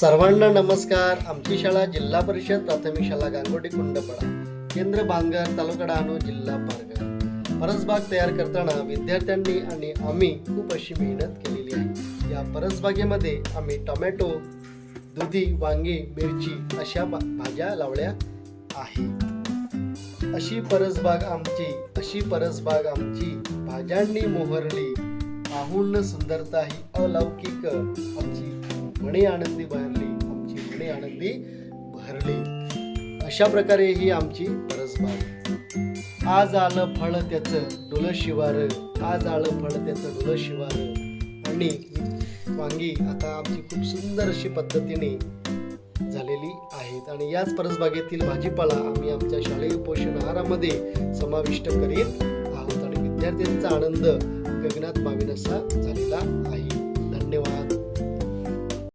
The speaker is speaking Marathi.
सर्वांना नमस्कार. आमची शाळा जिल्हा परिषद प्राथमिक शाळा गांगोटी कुंडपडा केंद्र बांगर तालुका डहाणू जिल्हा पालघर. परसबाग तयार करताना विद्यार्थ्यांनी आणि आम्ही खूप अशी मेहनत केलेली आहे. या परसबागेमध्ये आम्ही टोमॅटो दुधी वांगी मिरची अशा भा- भाज्या लावल्या आहे. अशी परसबाग आमची अशी परसबाग आमची भाज्यांनी मोहरली. पाहून सुंदरता ही अलौकिक आमची मणी आनंदी बहरली आमची मणी आनंदी भरली अशा प्रकारे ही आमची परसबाग आज आलं फळ त्याचं डोलं शिवार. आज आलं फळ त्याचं डोलं शिवार. आणि वांगी आता आमची खूप सुंदर अशी पद्धतीने झालेली आहेत. आणि याच परसबागेतील भाजीपाला आम्ही आमच्या शालेय पोषण आहारामध्ये समाविष्ट करीत आहोत. आणि विद्यार्थ्यांचा आनंद गगनात मावेन असा झालेला आहे.